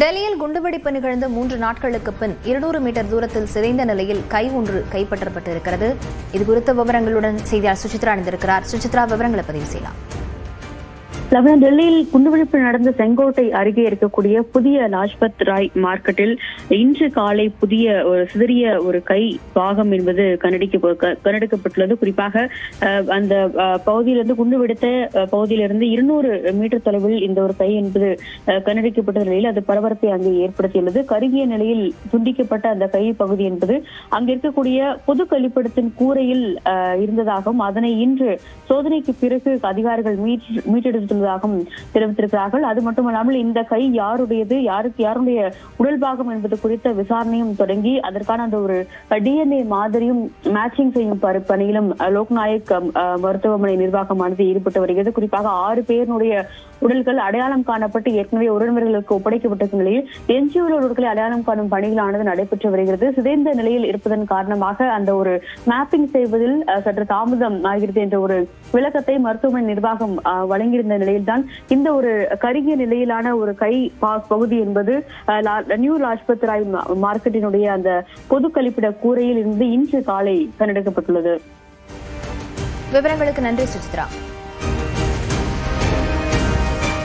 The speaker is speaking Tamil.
டெல்லியில் குண்டுவெடிப்பு நிகழ்ந்த மூன்று நாட்களுக்கு பின் இருநூறு மீட்டர் தூரத்தில் சிதைந்த நிலையில் கை ஒன்று கைப்பற்றப்பட்டிருக்கிறது. இதுகுறித்த விவரங்களுடன் செய்தியாளர் சுசித்ரா அணிந்திருக்கிறார் சுசித்ரா விவரங்களை பதிவு செய்யலாம். லவன டெல்லியில் குண்டுவெடிப்பு நடந்த செங்கோட்டை அருகே இருக்கக்கூடிய புதிய லாஜ்பத் ராய் மார்க்கெட்டில் இன்று காலை புதிய ஒரு சிதறிய ஒரு கை பாகம் என்பது கண்டடிக்க கண்டெடுக்கப்பட்டுள்ளது குறிப்பாக அந்த பகுதியிலிருந்து குண்டு வெடித்த பகுதியிலிருந்து இருநூறு மீட்டர் தொலைவில் இந்த ஒரு கை என்பது அஹ், கண்டெடுக்கப்பட்ட நிலையில் அது பரபரப்பை அங்கே ஏற்படுத்தியுள்ளது. கருகிய நிலையில் துண்டிக்கப்பட்ட அந்த கை பகுதி என்பது அங்கு இருக்கக்கூடிய பொது கழிப்பிடத்தின் கூரையில் அஹ், இருந்ததாகவும் அதனை இன்று சோதனைக்கு பிறகு அதிகாரிகள் மீட்டெடுத்துள்ளது மீட்டெடுத்துள்ளதாகவும் தெரிவித்திருக்கிறார்கள். அது மட்டுமல்லாமல் இந்த கை யாருடையது யாருக்கு யாருடைய உடல் பாகம் என்பது குறித்த விசாரணையும் தொடங்கி அதற்கான அந்த ஒரு டிஎன்ஏ மாதிரியும் மேட்சிங் செய்யும் பணியிலும் லோக்நாயக் மருத்துவமனை நிர்வாகமானது ஈடுபட்டு வருகிறது. குறிப்பாக ஆறு பேருடைய உடல்கள் அடையாளம் காணப்பட்டு ஏற்கனவே உறவினர்களுக்கு ஒப்படைக்கப்பட்ட நிலையில் எஞ்சியுள்ள உடல்களை அடையாளம் காணும் பணிகளானது நடைபெற்று வருகிறது. சிதைந்த நிலையில் இருப்பதன் காரணமாக அந்த ஒரு மேப்பிங் செய்வதில் சற்று தாமதம் ஆகிறது என்ற ஒரு விளக்கத்தை மருத்துவமனை நிர்வாகம் வழங்கியிருந்த நிலையில்தான் இந்த ஒரு கருகிய நிலையிலான ஒரு கை பா- பகுதி என்பது அஹ், நியூ லாஜ்பத் ராய் மார்க்கெட்டினுடைய அந்த பொது கழிப்பிட கூரையில் இருந்து இன்று காலை கண்டெடுக்கப்பட்டுள்ளது. விவரங்களுக்கு நன்றி சுசித்ரா.